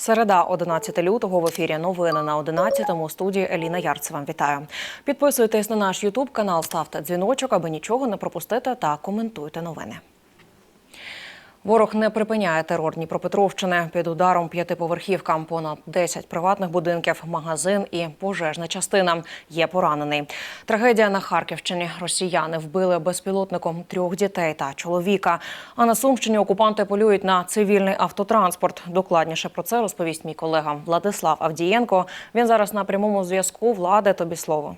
Середа, 11 лютого в ефірі новини на 11-му. Студії Еліна Ярцева. Вітаю. Підписуйтесь на наш Ютуб канал, ставте дзвіночок, аби нічого не пропустити та коментуйте новини. Ворог не припиняє терор Дніпропетровщини. Під ударом п'ятиповерхівка, понад 10 приватних будинків, магазин і пожежна частина. Є поранений. Трагедія на Харківщині. Росіяни вбили безпілотником трьох дітей та чоловіка. А на Сумщині окупанти полюють на цивільний автотранспорт. Докладніше про це розповість мій колега Владислав Авдієнко. Він зараз на прямому зв'язку. Влади, тобі слово.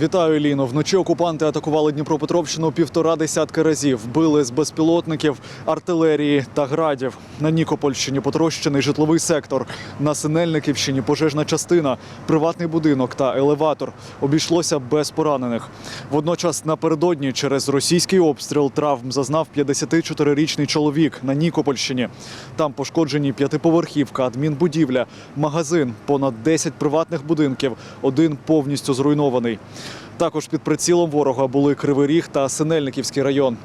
Вітаю, Еліно. Вночі окупанти атакували Дніпропетровщину півтора десятки разів. Били з безпілотників, артилерії та градів. На Нікопольщині потрощений житловий сектор. На Синельниківщині пожежна частина, приватний будинок та елеватор. Обійшлося без поранених. Водночас напередодні через російський обстріл травм зазнав 54-річний чоловік на Нікопольщині. Там пошкоджені п'ятиповерхівка, адмінбудівля, магазин, понад 10 приватних будинків, один повністю зруйнований. Також під прицілом ворога були Кривий Ріг та Синельниківський район.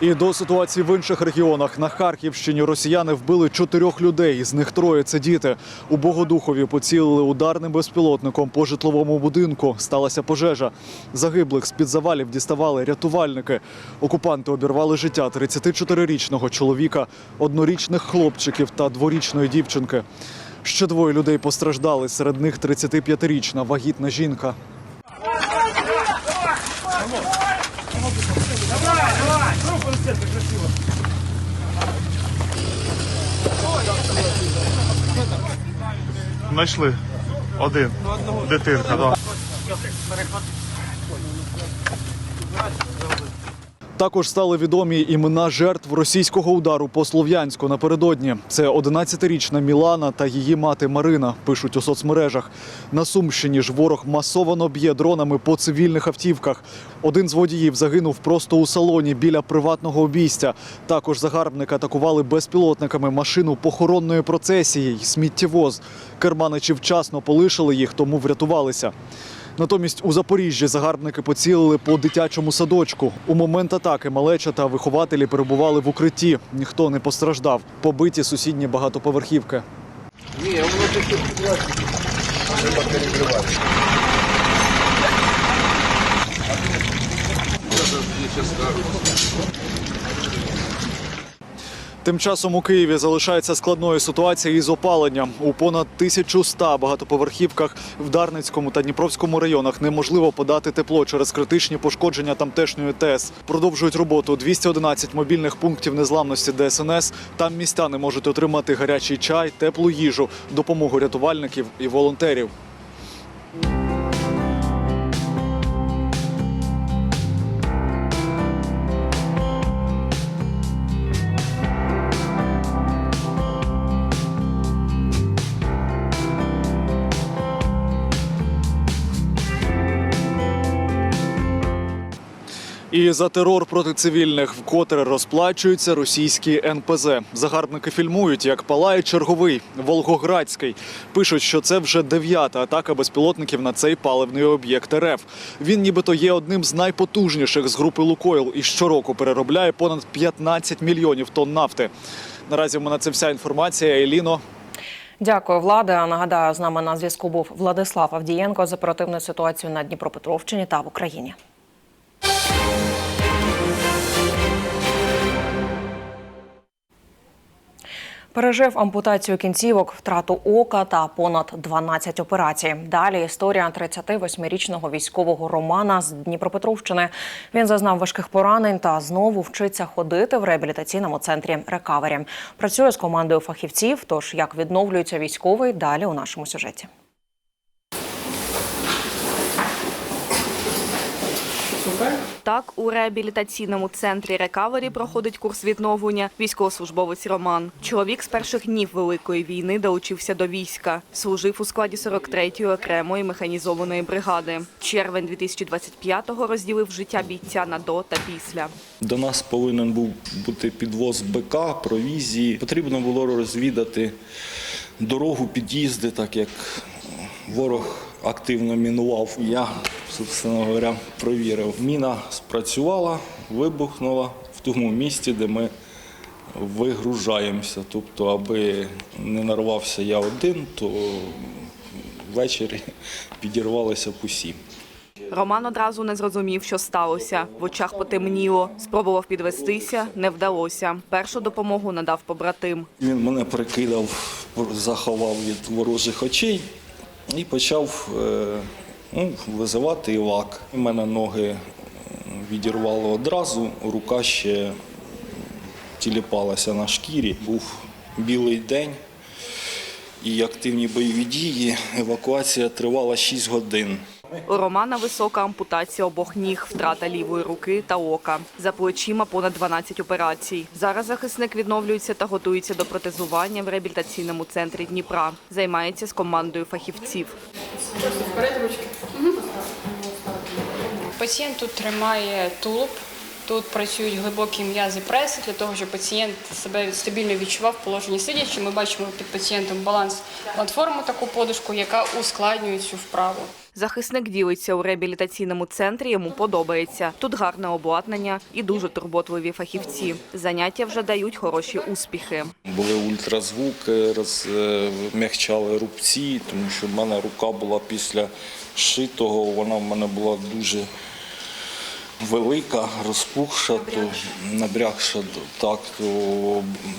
І до ситуації в інших регіонах на Харківщині росіяни вбили чотирьох людей. З них троє це діти. У Богодухові поцілили ударним безпілотником по житловому будинку. Сталася пожежа. Загиблих з під завалів діставали рятувальники. Окупанти обірвали життя 34-річного чоловіка, однорічних хлопчиків та дворічної дівчинки. Ще двоє людей постраждали. Серед них 35-річна вагітна жінка. Знайшли. Один. Дитинка, да. Також стали відомі імена жертв російського удару по Слов'янську напередодні. Це 11-річна Мілана та її мати Марина. Пишуть у соцмережах. На Сумщині ж ворог масово б'є дронами по цивільних автівках. Один з водіїв загинув просто у салоні біля приватного обійстя. Також загарбники атакували безпілотниками машину похоронної процесії й сміттєвоз. Керманичі вчасно полишили їх, тому врятувалися. Натомість у Запоріжжі загарбники поцілили по дитячому садочку. У момент атаки малеча та вихователі перебували в укритті. Ніхто не постраждав. Побиті сусідні багатоповерхівки. Тим часом у Києві залишається складною ситуація із опаленням. У понад 1100 багатоповерхівках в Дарницькому та Дніпровському районах неможливо подати тепло через критичні пошкодження тамтешньої ТЕС. Продовжують роботу 211 мобільних пунктів незламності ДСНС. Там містяни можуть отримати гарячий чай, теплу їжу, допомогу рятувальників і волонтерів. І за терор проти цивільних вкотре розплачуються російські НПЗ. Загарбники фільмують, як палає черговий Волгоградський. Пишуть, що це вже дев'ята атака безпілотників на цей паливний об'єкт РФ. Він нібито є одним з найпотужніших з групи Лукойл і щороку переробляє понад 15 мільйонів тонн нафти. Наразі в мене це вся інформація. Еліно, Дякую, Влада. Нагадаю, з нами на зв'язку був Владислав Авдієнко з оперативною ситуацією на Дніпропетровщині та в Україні. Пережив ампутацію кінцівок, втрату ока та понад 12 операцій. Далі історія 38-річного військового Романа з Дніпропетровщини. Він зазнав важких поранень та знову вчиться ходити в реабілітаційному центрі Рекавері. Працює з командою фахівців. Тож як відновлюється військовий, далі у нашому сюжеті. Так, у реабілітаційному центрі Рекавері проходить курс відновлення військовослужбовець Роман. Чоловік з перших днів Великої війни долучився до війська. Служив у складі 43-ї окремої механізованої бригади. Червень 2025-го розділив життя бійця на до та після. До нас повинен був бути підвоз БК, провізії. Потрібно було розвідати дорогу, під'їзди, так як ворог активно мінував. Я, собственно говоря, провірив. Міна спрацювала, вибухнула в тому місці, де ми вигружаємося. Тобто, аби не нарвався я один, то ввечері підірвалися б усі. Роман одразу не зрозумів, що сталося. В очах потемніло. Спробував підвестися, не вдалося. Першу допомогу надав побратим. Він мене прикидав, заховав від ворожих очей і почав е, ну, визивати івак. У мене ноги відірвало одразу, рука ще тіліпалася на шкірі. Був білий день і активні бойові дії. Евакуація тривала 6 годин. У Романа висока ампутація обох ніг, втрата лівої руки та ока. За плечима понад 12 операцій. Зараз захисник відновлюється та готується до протезування в реабілітаційному центрі Дніпра. Займається з командою фахівців. Пацієнт тут тримає тулуб. Тут працюють глибокі м'язи преси для того, щоб пацієнт себе стабільно відчував в положенні сидячи. Ми бачимо під пацієнтом баланс платформу, таку подушку, яка ускладнює цю вправу. Захисник ділиться у реабілітаційному центрі. Йому подобається. Тут гарне обладнання і дуже турботливі фахівці. Заняття вже дають хороші успіхи. Були ультразвуки, розмягчали рубці, тому що в мене рука була після шитого, вона в мене була дуже велика, розпухша, то набрякша так, то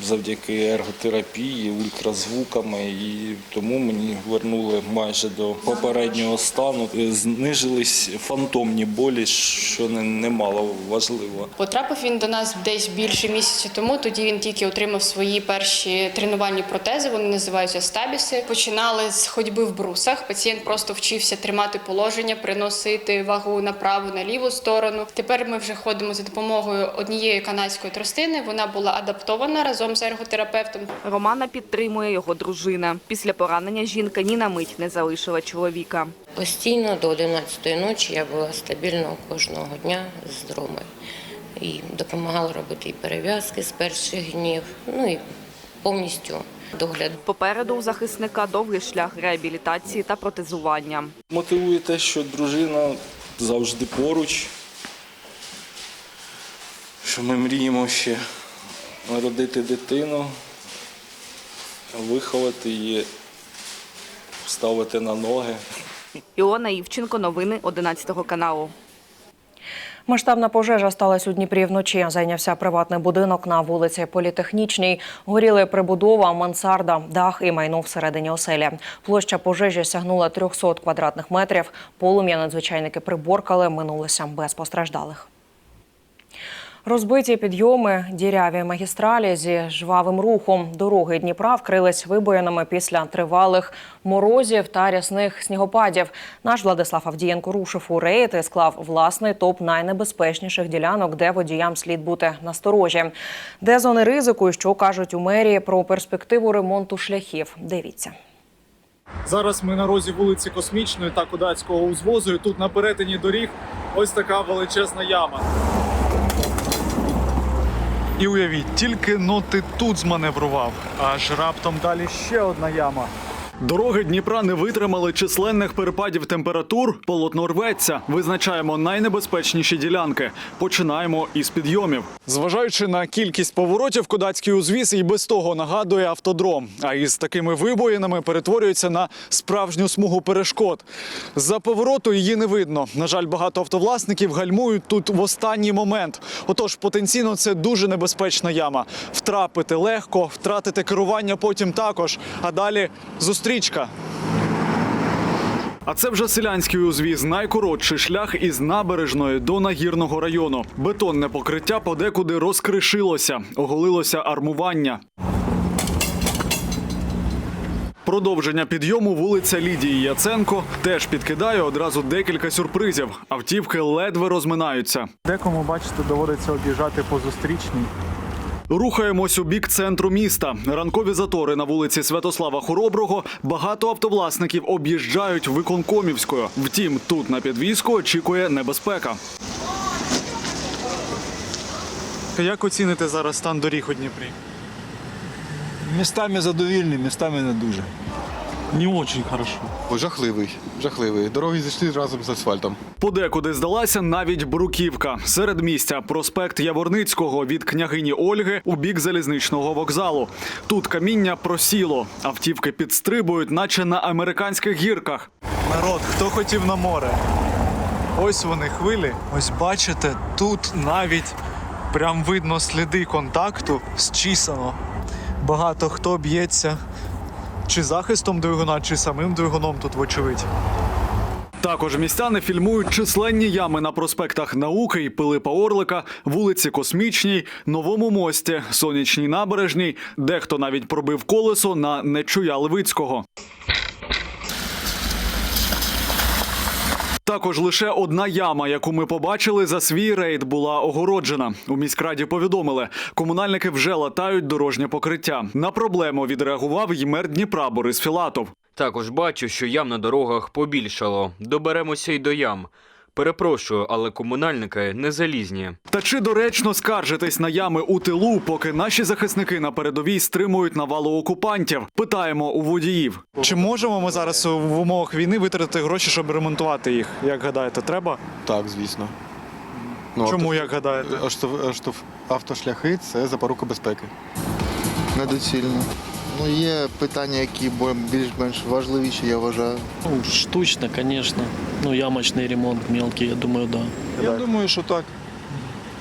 завдяки ерготерапії, ультразвуками, і тому мені вернули майже до попереднього стану. Знижились фантомні болі, що не- немало важливо. Потрапив він до нас десь більше місяця тому. Тоді він тільки отримав свої перші тренувальні протези. Вони називаються стабіси. Починали з ходьби в брусах. Пацієнт просто вчився тримати положення, приносити вагу на праву, на ліву сторону. Тепер ми вже ходимо за допомогою однієї канадської тростини. Вона була адаптована разом з ерготерапевтом. Романа підтримує його дружина. Після поранення жінка ні на мить не залишила чоловіка. Постійно до 11 ночі я була стабільно кожного дня з дромою. І допомагала робити і перев'язки з перших днів, ну і повністю догляд. Попереду у захисника довгий шлях реабілітації та протезування. Мотивує те, що дружина завжди поруч, що ми мріємо ще народити дитину, виховати її, вставити на ноги. Іона Івченко, новини 11 каналу. Масштабна пожежа сталася у Дніпрі вночі. Зайнявся приватний будинок на вулиці Політехнічній. Горіли прибудова, мансарда, дах і майно всередині оселі. Площа пожежі сягнула 300 квадратних метрів. Полум'я надзвичайники приборкали, минулося без постраждалих. Розбиті підйоми, діряві магістралі зі жвавим рухом. Дороги Дніпра вкрились вибоїнами після тривалих морозів та рясних снігопадів. Наш Владислав Авдієнко рушив у рейд і склав власний топ найнебезпечніших ділянок, де водіям слід бути насторожі. Де зони ризику що кажуть у мерії про перспективу ремонту шляхів. Дивіться. Зараз ми на розі вулиці Космічної та Кудацького узвозу. І тут на перетині доріг ось така величезна яма. І уявіть, тільки но ти тут зманеврував, аж раптом далі ще одна яма. Дороги Дніпра не витримали численних перепадів температур. Полотно рветься. Визначаємо найнебезпечніші ділянки. Починаємо із підйомів. Зважаючи на кількість поворотів, Кудацький узвіз і без того нагадує автодром. А із такими вибоїнами перетворюється на справжню смугу перешкод. За повороту її не видно. На жаль, багато автовласників гальмують тут в останній момент. Отож, потенційно це дуже небезпечна яма. Втрапити легко, втратити керування потім також. А далі зустрічка. А це вже селянський узвіз, найкоротший шлях із набережної до нагірного району. Бетонне покриття подекуди розкришилося, оголилося армування. Продовження підйому вулиця Лідії Яценко теж підкидає одразу декілька сюрпризів. Автівки ледве розминаються. Декому, бачите, доводиться об'їжджати по зустрічній. Рухаємось у бік центру міста. Ранкові затори на вулиці Святослава Хороброго. Багато автовласників об'їжджають виконкомівською. Втім, тут на підвізку очікує небезпека. Як оціните зараз стан доріг у Дніпрі? Містами задовільні, містами не дуже. Не очень хорошо. Жахливий, жахливий. Дороги зійшли разом з асфальтом. Подекуди здалася навіть бруківка. Серед місця проспект Яворницького від княгині Ольги у бік залізничного вокзалу. Тут каміння просіло, автівки підстрибують, наче на американських гірках. Народ, хто хотів на море? Ось вони хвилі. Ось бачите, тут навіть прям видно сліди контакту зчісано. Багато хто б'ється чи захистом двигуна, чи самим двигуном тут, вочевидь. Також містяни фільмують численні ями на проспектах Науки і Пилипа Орлика, вулиці Космічній, Новому мості, Сонячній набережній. Дехто навіть пробив колесо на Нечуя Левицького. Також лише одна яма, яку ми побачили за свій рейд, була огороджена. У міськраді повідомили, комунальники вже латають дорожнє покриття. На проблему відреагував й мер Дніпра Борис Філатов. Також бачу, що ям на дорогах побільшало. Доберемося й до ям. Перепрошую, але комунальники не залізні. Та чи доречно скаржитись на ями у тилу, поки наші захисники на передовій стримують навалу окупантів? Питаємо у водіїв. Чи можемо ми зараз в умовах війни витратити гроші, щоб ремонтувати їх? Як гадаєте, треба? Так, звісно. Ну, Чому як гадаєте? авто- авто- автошляхи це запорука безпеки. недоцільно. Ну, є питання, які більш-менш важливіші, я вважаю. Ну, штучно, звісно. Ну, ямочний ремонт мелкий, я думаю, да. Я думаю, що так.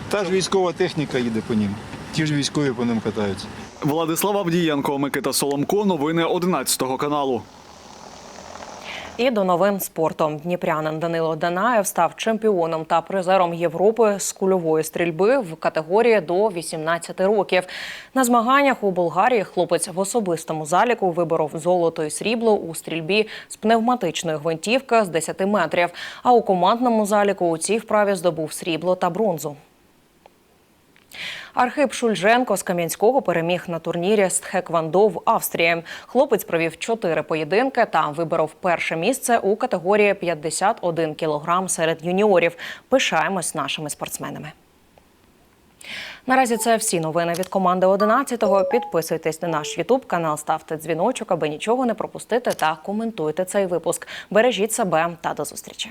Та ж військова техніка їде по ним. Ті ж військові по ним катаються. Владислав Авдієнко, Микита Соломко. Новини 11 каналу. І до новин спорту. Дніпрянин Данило Данаєв став чемпіоном та призером Європи з кульової стрільби в категорії до 18 років. На змаганнях у Болгарії хлопець в особистому заліку виборов золото і срібло у стрільбі з пневматичної гвинтівки з 10 метрів. А у командному заліку у цій вправі здобув срібло та бронзу. Архип Шульженко з Кам'янського переміг на турнірі з Тхеквондо в Австрії. Хлопець провів чотири поєдинки та виборов перше місце у категорії 51 кілограм серед юніорів. Пишаємось нашими спортсменами. Наразі це всі новини від команди 11-го. Підписуйтесь на наш Ютуб канал, ставте дзвіночок, аби нічого не пропустити та коментуйте цей випуск. Бережіть себе та до зустрічі.